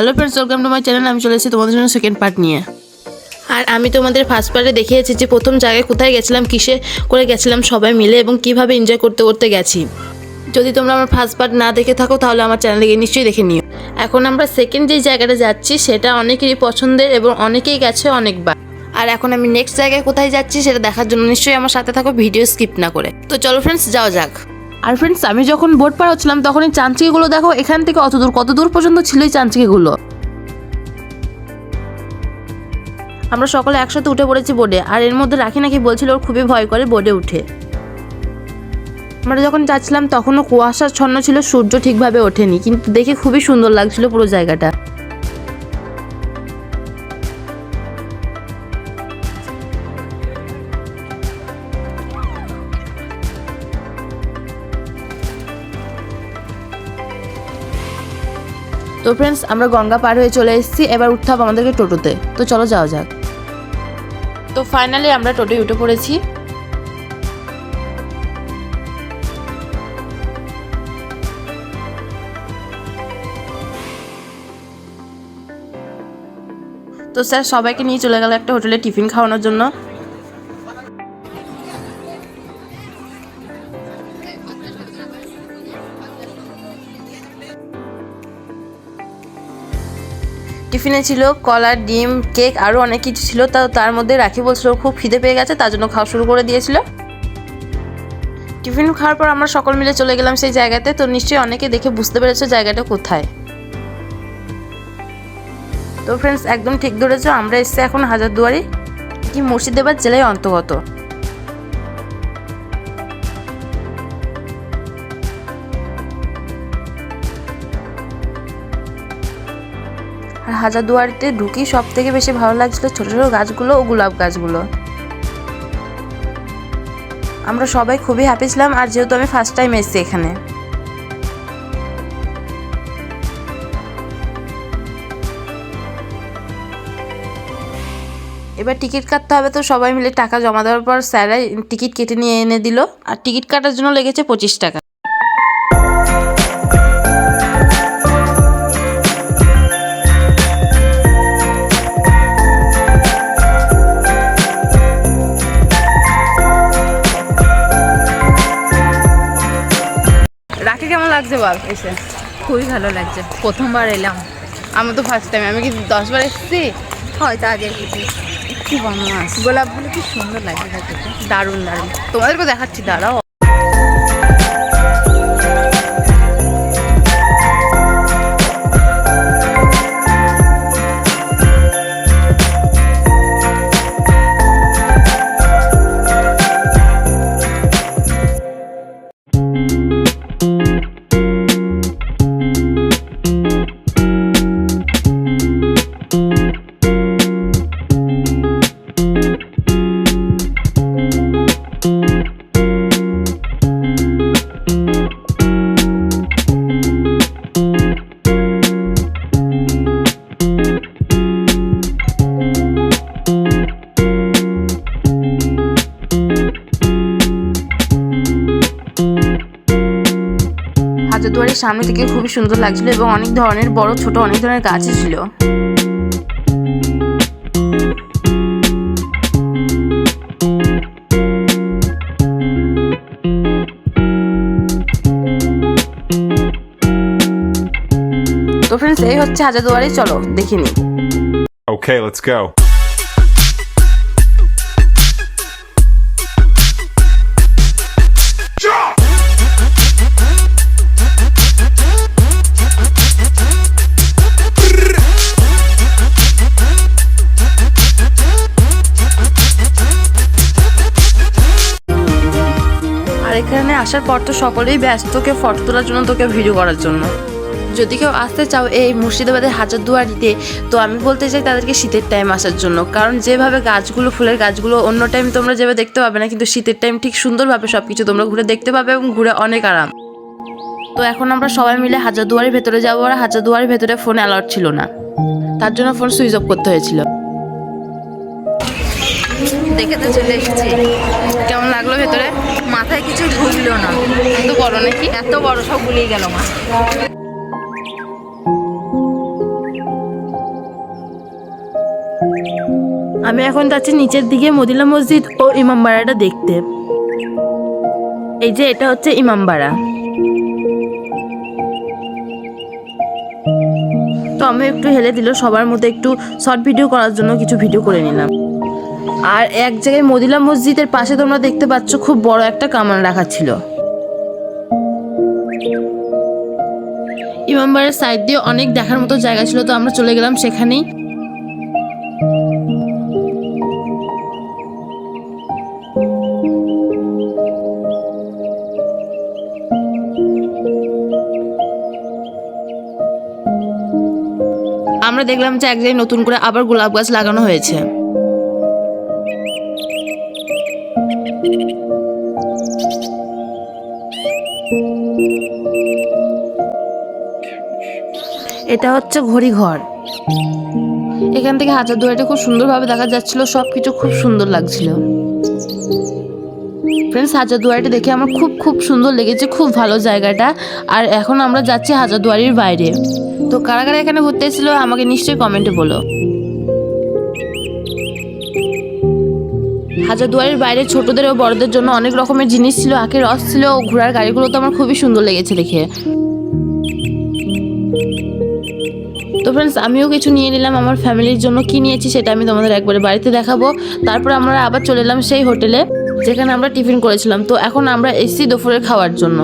Hello friends welcome to my channel আমি চলে এসেছি তোমাদের জন্য সেকেন্ড পার্ট নিয়ে। আর আমি তোমাদের ফার্স্ট পার্টে দেখিয়েছি যে প্রথম জায়গায় কোথায় গেছিলাম, কিসে করে গেছিলাম সবাই মিলে এবং কীভাবে এনজয় করতে করতে গেছি। যদি তোমরা আমার ফার্স্ট পার্ট না দেখে থাকো, তাহলে আমার চ্যানেলে গিয়ে নিশ্চয়ই দেখে নিও। এখন আমরা সেকেন্ড যে জায়গাটা যাচ্ছি, সেটা অনেকেরই পছন্দের এবং অনেকেই গেছে অনেকবার। আর এখন আমি নেক্সট জায়গায় কোথায় যাচ্ছি, সেটা দেখার জন্য নিশ্চয়ই আমার সাথে থাকো, ভিডিও স্কিপ না করে। তো চলো ফ্রেন্ডস যাও যাক। আর ফ্রেন্ডস আমি যখন বোট পার হচ্ছিলাম তখন এই চাঞ্চিকেগুলো দেখো, এখান থেকে অত দূর, কত দূর পর্যন্ত ছিল এই চাঞ্চিকেগুলো আমরা সকলে একসাথে উঠে পড়েছি বোর্ডে আর এর মধ্যে রাখি নাকি বলছিল ওর খুবই ভয় করে বোর্ডে উঠে। আমরা যখন যাচ্ছিলাম, তখনও কুয়াশার ছন্ন ছিল, সূর্য ঠিকভাবে ওঠেনি, কিন্তু দেখে খুবই সুন্দর লাগছিল পুরো জায়গাটা। তো ফ্রেন্ডস আমরা গঙ্গা পার হয়ে চলে এসেছি। এবার উঠতে হবে আমাদেরকে টোটোতে। তো চলো যাওয়া যাক। তো ফাইনালি আমরা টোটোয় উঠে পড়েছি। তো স্যার সবাইকে নিয়ে চলে গেল একটা হোটেলে টিফিন খাওয়ানোর জন্য। টিফিনে ছিল কলা, ডিম, কেক আরও অনেক কিছু ছিল। তা তার মধ্যে রাখি বলছিল খুব খিদে পেয়ে গেছে, তার জন্য খাওয়া শুরু করে দিয়েছিল। টিফিন খাওয়ার পর আমরা সকল মিলে চলে গেলাম সেই জায়গাতে। তো নিশ্চয়ই অনেকে দেখে বুঝতে পেরেছ জায়গাটা কোথায়। তো ফ্রেন্ডস একদম ঠিক ধরেছো, আমরা এসছি এখন হাজারদুয়ারি, কি মুর্শিদাবাদ জেলায় অন্তর্গত। হাজারদুয়ারিতে ঢুকি সব থেকে বেশি ভালো লাগছিল ছোট ছোট গাছগুলো ও গোলাপ গাছগুলো। আমরা সবাই খুবই হ্যাপি ছিলাম আর যেহেতু আমি ফার্স্ট টাইম এসেছি এখানে। এবার টিকিট কাটতে হবে তো সবাই মিলে টাকা জমা দেওয়ার পর স্যারাই টিকিট কেটে নিয়ে এনে দিল। আর টিকিট কাটার জন্য লেগেছে পঁচিশ টাকা। লাগছে বল এসে। খুবই ভালো লাগছে। প্রথমবার এলাম। আমার তো ফার্স্ট টাইম আমি কি দশবার এসেছি? হয়তো আগে এসেছি কি বদমাস গোলাপগুলো কি সুন্দর লাগে দেখতে। দারুণ দারুণ। তোমাদেরকে দেখাচ্ছি দাঁড়াও। সামনে থেকে খুবই সুন্দর লাগছিল এবং অনেক ধরনের বড় ছোট অনেক ধরনের গাছই ছিল তো ফ্রেন্ডস এই হচ্ছে হাজারদুয়ারি চলো দেখে নিই Okay, let's go. আসার পর তো সকলেই ব্যস্ত তোকে ফটো তোলার জন্য, তোকে ভিডিও করার জন্য। যদি কেউ আসতে চাও এই মুর্শিদাবাদের হাজারদুয়ারিতে, তো আমি বলতে চাই তাদেরকে শীতের টাইম আসার জন্য। কারণ যেভাবে গাছগুলো, ফুলের গাছগুলো অন্য টাইম তোমরা যেভাবে দেখতে পাবে না, কিন্তু শীতের টাইম ঠিক সুন্দরভাবে সব কিছু তোমরা ঘুরে দেখতে পাবে এবং ঘুরে অনেক আরাম। তো এখন আমরা সবাই মিলে হাজারদুয়ারির ভেতরে যাব। আর হাজারদুয়ারির ভেতরে ফোন অ্যালাউড ছিল না। তার জন্য ফোন সুইচ অফ করতে হয়েছিল। দেখে তো চলে এসেছি। কেমন লাগল ভেতরে? মাথায় কিছু ঢুকলো না। এত বড় নাকি? এত বড় সব গুলিয়ে গেল মা। আমি এখন যাচ্ছি নিচের দিকে মদিলা মসজিদ ও ইমামবাড়াটা দেখতে। এই যে এটা হচ্ছে ইমামবাড়া তো আমি একটু হেলে দিল সবার মতো একটু শর্ট ভিডিও করার জন্য কিছু ভিডিও করে নিলাম। আর এক জায়গায় মদিলা মসজিদের পাশে তোমরা দেখতে পাচ্ছ খুব বড় একটা কামান রাখা ছিল। ইমামবাড়ার সাইড দিয়ে অনেক দেখার মতো জায়গা ছিল, তো আমরা চলে গেলাম সেখানেই। আমরা দেখলাম যে এক জায়গায় নতুন করে আবার গোলাপ গাছ লাগানো হয়েছে। এটা হচ্ছে ঘড়ি ঘর এখান থেকে হাজার দুয়ারিটা খুব সুন্দরভাবে দেখা যাচ্ছিল সব কিছু খুব সুন্দর লাগছিল। ফ্রেন্ডস হাজার দুয়ারিটা দেখে আমার খুব খুব সুন্দর লেগেছে, খুব ভালো জায়গাটা। আর এখন আমরা যাচ্ছি হাজার দুয়ারির বাইরে। তো কারা কারা এখানে ঘুরতে এসেছিল আমাকে নিশ্চয়ই কমেন্টে বলো। হাজারদুয়ারির বাইরে ছোটদের ও বড়দের জন্য অনেক রকমের জিনিস ছিল আখের রস ছিল, ও ঘোড়ার গাড়িগুলো তো আমার খুবই সুন্দর লেগেছে দেখে। তো ফ্রেন্ডস আমিও কিছু নিয়ে নিলাম, আমার ফ্যামিলির জন্য কি নিয়েছি সেটা আমি তোমাদের একবারে বাড়িতে দেখাবো। তারপর আমরা আবার চলে এলাম সেই হোটেলে, যেখানে আমরা টিফিন করেছিলাম। তো এখন আমরা এসছি দুপুরের খাওয়ার জন্য।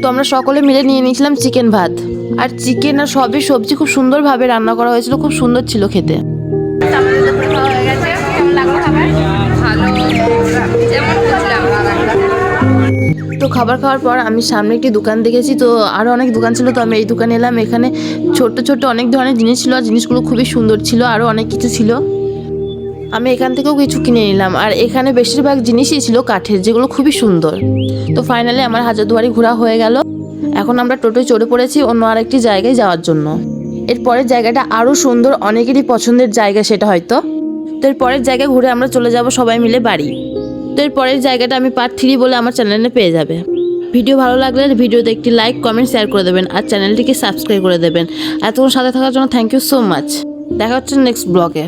তো আমরা সকলে মিলে নিয়ে নিয়েছিলাম চিকেন ভাত। আর চিকেন আর সবই সবজি খুব সুন্দরভাবে রান্না করা হয়েছিল, খুব সুন্দর ছিল খেতে। তো খাবার খাওয়ার পর আমি সামনে একটি দোকান দেখেছি, তো আরও অনেক দোকান ছিল, তো আমি এই দোকানে এলাম। এখানে ছোট্ট ছোট্ট অনেক ধরনের জিনিস ছিল, আর জিনিসগুলো খুবই সুন্দর ছিল আরও অনেক কিছু ছিল। আমি এখান থেকেও কিছু কিনে নিলাম, আর এখানে বেশিরভাগ জিনিসই ছিল কাঠের, যেগুলো খুবই সুন্দর। তো ফাইনালি আমার হাজারদুয়ারি ঘোরা হয়ে গেল। এখন আমরা টোটোয় চড়ে পড়েছি অন্য আরেকটি জায়গায় যাওয়ার জন্য। এরপরের জায়গাটা আরও সুন্দর, অনেকেরই পছন্দের জায়গা সেটা হয়তো। তো এর পরের জায়গায় ঘুরে আমরা চলে যাব সবাই মিলে বাড়ি। এর পরের জায়গাটা আমি পার্ট থ্রি বলে আমার চ্যানেলে পেয়ে যাবে। ভিডিও ভালো লাগলে ভিডিওতে একটি লাইক কমেন্ট শেয়ার করে দেবেন আর চ্যানেলটিকে সাবস্ক্রাইব করে দেবেন। এতক্ষণ সাথে থাকার জন্য থ্যাংক ইউ সো মাচ দেখা হচ্ছে নেক্সট ব্লগে